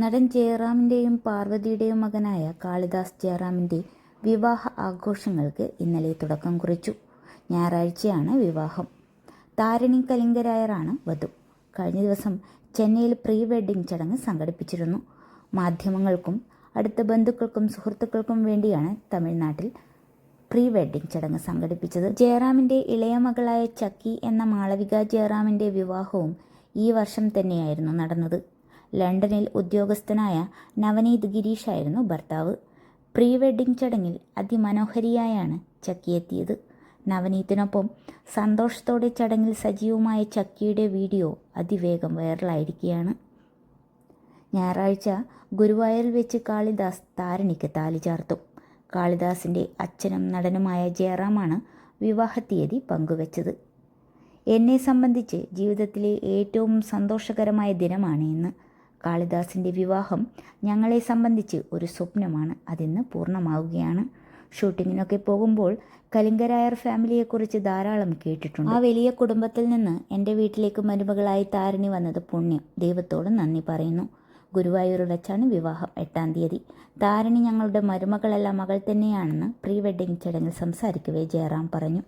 നടൻ ജയറാമിന്റെയും പാർവതിയുടെയും മകനായ കാളിദാസ് ജയറാമിന്റെ വിവാഹ ആഘോഷങ്ങൾക്ക് ഇന്നലെ തുടക്കം കുറിച്ചു. ഞായറാഴ്ചയാണ് വിവാഹം. താരണി കലിംഗരായറാണ് വധു. കഴിഞ്ഞ ദിവസം ചെന്നൈയിൽ പ്രീ വെഡ്ഡിംഗ് ചടങ്ങ് സംഘടിപ്പിച്ചിരുന്നു. മാധ്യമങ്ങൾക്കും അടുത്ത ബന്ധുക്കൾക്കും സുഹൃത്തുക്കൾക്കും വേണ്ടിയാണ് തമിഴ്നാട്ടിൽ പ്രീ വെഡ്ഡിംഗ് ചടങ്ങ് സംഘടിപ്പിച്ചത്. ജയറാമിന്റെ ഇളയ മകളായ ചക്കി എന്ന മാളവിക ജയറാമിന്റെ വിവാഹവും ഈ വർഷം തന്നെയായിരുന്നു നടന്നത്. ലണ്ടനിൽ ഉദ്യോഗസ്ഥനായ നവനീത് ഗിരീഷായിരുന്നു ഭർത്താവ്. പ്രീ വെഡ്ഡിംഗ് ചടങ്ങിൽ അതിമനോഹരിയായാണ് ചക്കി എത്തിയത് നവനീത്തിനൊപ്പം സന്തോഷത്തോടെ ചടങ്ങിൽ സജീവമായ ചക്കിയുടെ വീഡിയോ അതിവേഗം വൈറലായിരിക്കുകയാണ്. ഞായറാഴ്ച ഗുരുവായൂരിൽ വെച്ച് കാളിദാസ് താരണിക്ക് താലി ചാർത്തു. കാളിദാസിന്റെ അച്ഛനും നടനുമായ ജയറാമാണ് വിവാഹ തീയതി പങ്കുവച്ചത്. എന്നെ സംബന്ധിച്ച് ജീവിതത്തിലെ ഏറ്റവും സന്തോഷകരമായ ദിനമാണ് ഇന്ന്. കാളിദാസിന്റെ വിവാഹം ഞങ്ങളെ സംബന്ധിച്ച് ഒരു സ്വപ്നമാണ്. അതിന്ന് പൂർണമാവുകയാണ്. ഷൂട്ടിങ്ങിനൊക്കെ പോകുമ്പോൾ കലിംഗരായർ ഫാമിലിയെക്കുറിച്ച് ധാരാളം കേട്ടിട്ടുണ്ട്. ആ വലിയ കുടുംബത്തിൽ നിന്ന് എന്റെ വീട്ടിലേക്ക് മരുമകളായി താരണി വന്നത് പുണ്യം. ദൈവത്തോട് നന്ദി പറയുന്നു. ഗുരുവായൂർ വെച്ചാണ് വിവാഹം എട്ടാം തീയതി. താരണി ഞങ്ങളുടെ മരുമകളല്ല മകൾ തന്നെയാണെന്ന് പ്രീ വെഡ്ഡിംഗ് ചടങ്ങിൽ സംസാരിക്കവേ ജയറാം പറഞ്ഞു.